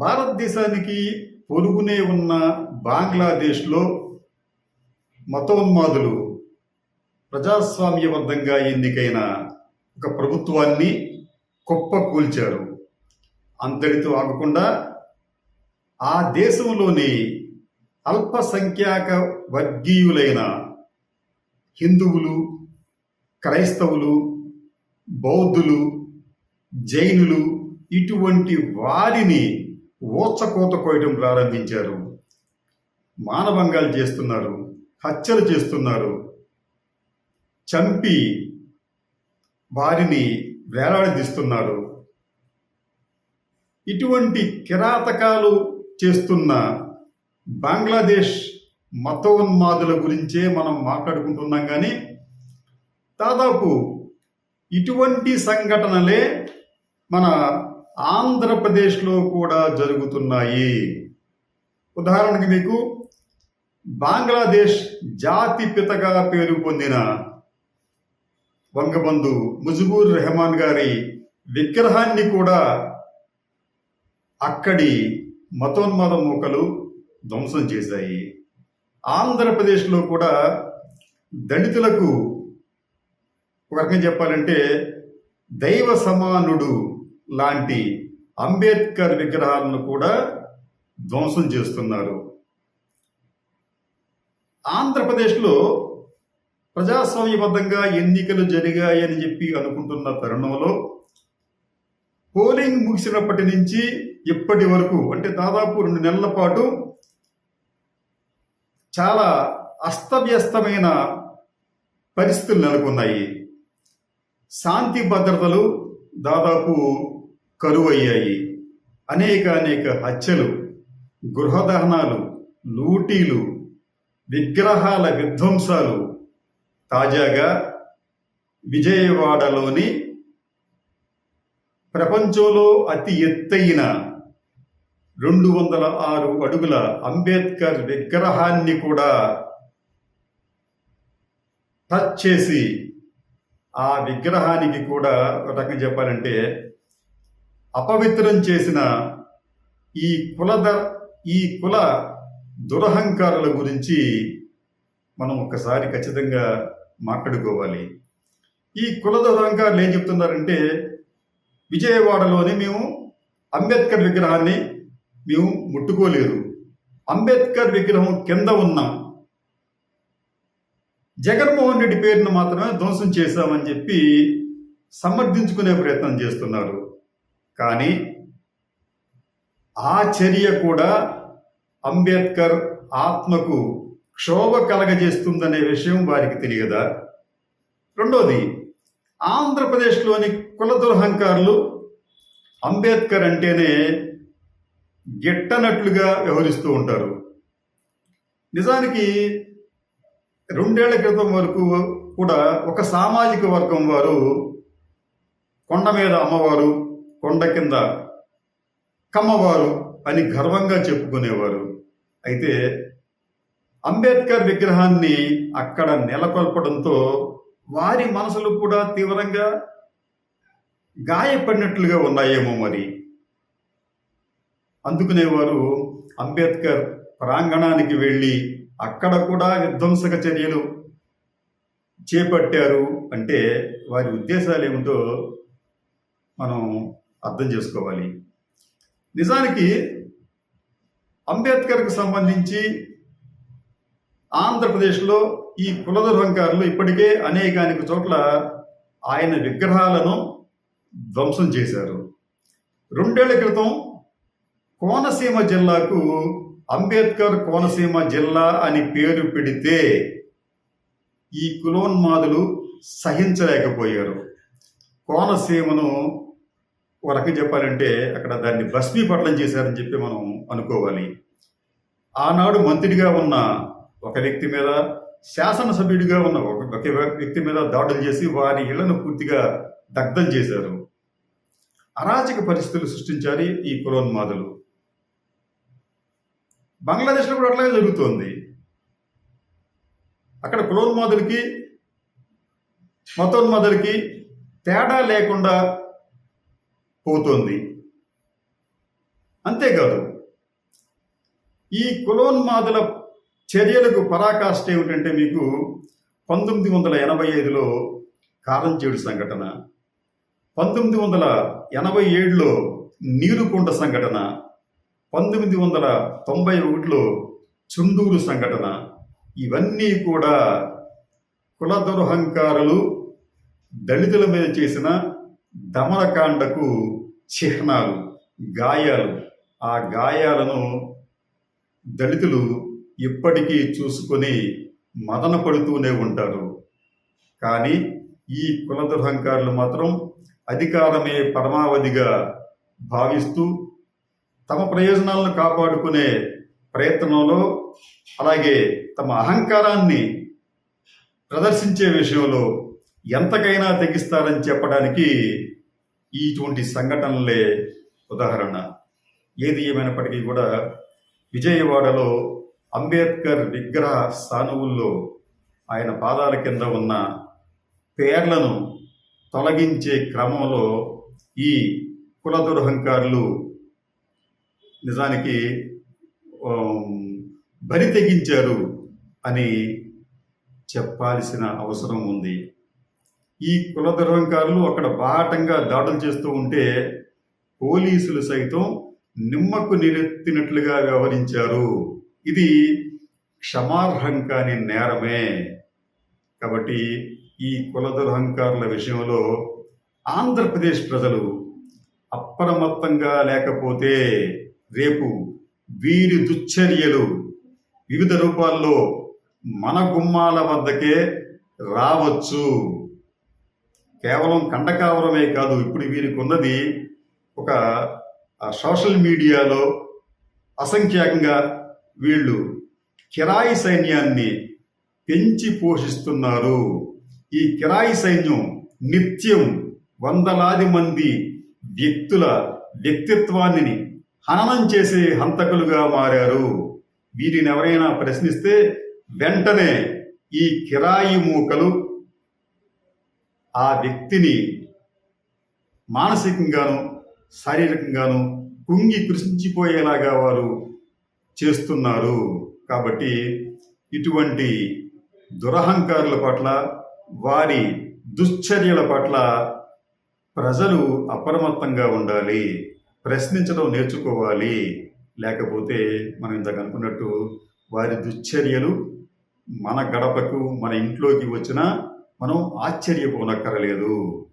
భారతదేశానికి పొరుగునే ఉన్న బంగ్లాదేశ్లో మతోన్మాదులు ప్రజాస్వామ్యబద్ధంగా ఎన్నికైన ఒక ప్రభుత్వాన్ని కుప్పకూల్చారు అంతటితో ఆగకుండా ఆ దేశంలోని అల్పసంఖ్యాక వర్గీయులైన హిందువులు క్రైస్తవులు బౌద్ధులు జైనులు ఇటువంటి వారిని ఊచకోత కోయడం ప్రారంభించారు. మానభంగాలు చేస్తున్నారు. హత్యలు చేస్తున్నారు. చంపి వారిని వేలాడదీస్తున్నారు. ఇటువంటి కిరాతకాలు చేస్తున్న బంగ్లాదేశ్ మతోన్మాదుల గురించే మనం మాట్లాడుకుంటున్నాం కానీ దాదాపు ఇటువంటి సంఘటనలే మన ఆంధ్రప్రదేశ్లో కూడా జరుగుతున్నాయి. ఉదాహరణకి మీకు బంగ్లాదేశ్ జాతి పితగా పేరు పొందిన వంగబంధు ముజుబూర్ రెహమాన్ గారి విగ్రహాన్ని కూడా అక్కడి మతోన్మాద మూకలు ధ్వంసం చేశాయి. ఆంధ్రప్రదేశ్లో కూడా దళితులకు ఒక రకంగా చెప్పాలంటే దైవ సమానుడు లాంటి అంబేద్కర్ విగ్రహాలను కూడా ధ్వంసం చేస్తున్నారు. ఆంధ్రప్రదేశ్లో ప్రజాస్వామ్యబద్ధంగా ఎన్నికలు జరిగాయని చెప్పి అనుకుంటున్న తరుణంలో పోలింగ్ ముగిసినప్పటి నుంచి ఇప్పటి వరకు అంటే దాదాపు రెండు నెలల పాటు చాలా అస్తవ్యస్తమైన పరిస్థితులు నెలకొన్నాయి. శాంతి భద్రతలు దాదాపు కరువయ్యాయి. అనేక అనేక హత్యలు గృహదహనాలు లూటీలు విగ్రహాల విధ్వంసాలు. తాజాగా విజయవాడలోని ప్రపంచంలో అతి ఎత్తైన రెండు వందల ఆరు అడుగుల అంబేద్కర్ విగ్రహాన్ని కూడా టచ్ చేసి ఆ విగ్రహానికి కూడా ఒక రకంగా చెప్పాలంటే అపవిత్రం చేసిన ఈ కులద ఈ కుల దురహంకారుల గురించి మనం ఒకసారి ఖచ్చితంగా మాట్లాడుకోవాలి. ఈ కుల దురహంకారులు ఏం చెప్తున్నారంటే విజయవాడలోని మేము అంబేద్కర్ విగ్రహాన్ని మేము ముట్టుకోలేదు అంబేద్కర్ విగ్రహం కింద ఉన్నాం జగన్మోహన్ రెడ్డి పేరును మాత్రమే ధ్వంసం చేశామని చెప్పి సమర్థించుకునే ప్రయత్నం చేస్తున్నారు. కానీ ఆ చర్య కూడా అంబేద్కర్ ఆత్మకు క్షోభ కలగజేస్తుందనే విషయం వారికి తెలియదా? రెండోది ఆంధ్రప్రదేశ్లోని కుల దుర్హంకారులు అంబేద్కర్ అంటేనే గిట్టనట్లుగా వ్యవహరిస్తూ ఉంటారు. నిజానికి రెండేళ్ళ క్రితం వరకు కూడా ఒక సామాజిక వర్గం వారు కొండ మీద అమ్మవారు కొండ కింద కమ్మవారు అని గర్వంగా చెప్పుకునేవారు. అయితే అంబేద్కర్ విగ్రహాన్ని అక్కడ నెలకొల్పడంతో వారి మనసులు కూడా తీవ్రంగా గాయపడినట్లుగా ఉన్నాయేమో మరి. అందుకునేవారు అంబేద్కర్ ప్రాంగణానికి వెళ్ళి అక్కడ కూడా విధ్వంసక చర్యలు చేపట్టారు. అంటే వారి ఉద్దేశాలు ఏమిటో మనం అర్థం చేసుకోవాలి. నిజానికి అంబేద్కర్కు సంబంధించి ఆంధ్రప్రదేశ్లో ఈ కులదుర్హంకారులు ఇప్పటికే అనేకానికి చోట్ల ఆయన విగ్రహాలను ధ్వంసం చేశారు. రెండేళ్ళ క్రితం కోనసీమ జిల్లాకు అంబేద్కర్ కోనసీమ జిల్లా అని పేరు పెడితే ఈ కులోన్మాదులు సహించలేకపోయారు. కోనసీమను ఒక రకంగా చెప్పాలంటే అక్కడ దాన్ని భస్మీపట్నం చేశారని చెప్పి మనం అనుకోవాలి. ఆనాడు మంత్రిగా ఉన్న ఒక వ్యక్తి మీద శాసనసభ్యుడిగా ఉన్న ఒక ఒక వ్యక్తి మీద దాడులు చేసి వారి ఇళ్ళను పూర్తిగా దగ్ధం చేశారు. అరాచక పరిస్థితులు సృష్టించారు ఈ కులోన్మాదులు. బంగ్లాదేశ్లో కూడా అట్లాగే జరుగుతోంది. అక్కడ కులోన్మాదులకి మతోన్మాదులకి తేడా లేకుండా పోతోంది. అంతేకాదు ఈ కులోన్మాదుల చర్యలకు పరాకాష్ట ఏమిటంటే మీకు పంతొమ్మిది వందల ఎనభై ఐదులో కారంచేడు సంఘటన పంతొమ్మిది వందల ఎనభై ఏడులో నీరుకొండ సంఘటన పంతొమ్మిది వందల తొంభై ఒకటిలో చుండూరు సంఘటన ఇవన్నీ కూడా కుల దురహంకారులు దళితుల మీద చేసిన దమనకాండకు చిహ్నాలు గాయాలు. ఆ గాయాలను దళితులు ఇప్పటికీ చూసుకొని మదన పడుతూనే ఉంటారు. కానీ ఈ కుల దురహంకారులు మాత్రం అధికారమే పరమావధిగా భావిస్తూ తమ ప్రయోజనాలను కాపాడుకునే ప్రయత్నంలో అలాగే తమ అహంకారాన్ని ప్రదర్శించే విషయంలో ఎంతకైనా తెగిస్తారని చెప్పడానికి ఇటువంటి సంఘటనలే ఉదాహరణ. ఏది ఏమైనప్పటికీ కూడా విజయవాడలో అంబేద్కర్ విగ్రహ స్థానువుల్లో ఆయన పాదాల కింద ఉన్న పేర్లను తొలగించే క్రమంలో ఈ కుల దురహంకారులు నిజానికి బరి తెగించారు అని చెప్పాల్సిన అవసరం ఉంది. ఈ కుల దురహంకారులు అక్కడ బాటంగా దాడులు చేస్తూ ఉంటే పోలీసులు సైతం నిమ్మకు నిరెత్తినట్లుగా వ్యవహరించారు. ఇది క్షమార్హం కాని నేరమే. కాబట్టి ఈ కుల దుర్హంకారుల విషయంలో ఆంధ్రప్రదేశ్ ప్రజలు అప్రమత్తంగా లేకపోతే రేపు వీరి దుశ్చర్యలు వివిధ రూపాల్లో మన గుమ్మాల వద్దకే రావచ్చు. కేవలం కండకావరమే కాదు ఇప్పుడు వీరికి ఉన్నది ఒక సోషల్ మీడియాలో అసంఖ్యాకంగా వీళ్ళు కిరాయి సైన్యాన్ని పెంచి పోషిస్తున్నారు. ఈ కిరాయి సైన్యం నిత్యం వందలాది మంది వ్యక్తుల వ్యక్తిత్వాన్ని హననం చేసే హంతకులుగా మారారు. వీరిని ఎవరైనా ప్రశ్నిస్తే వెంటనే ఈ కిరాయి మూకలు ఆ వ్యక్తిని మానసికంగాను శారీరకంగాను కుంగి కృషించిపోయేలాగా వారు చేస్తున్నారు. కాబట్టి ఇటువంటి దురహంకారుల పట్ల వారి దుశ్చర్యల పట్ల ప్రజలు అప్రమత్తంగా ఉండాలి ప్రశ్నించడం నేర్చుకోవాలి. లేకపోతే మనం ఇంతకు అనుకున్నట్టు వారి దుశ్చర్యలు మన గడపకు మన ఇంట్లోకి వచ్చినా మనం ఆశ్చర్యపోనక్కరలేదు.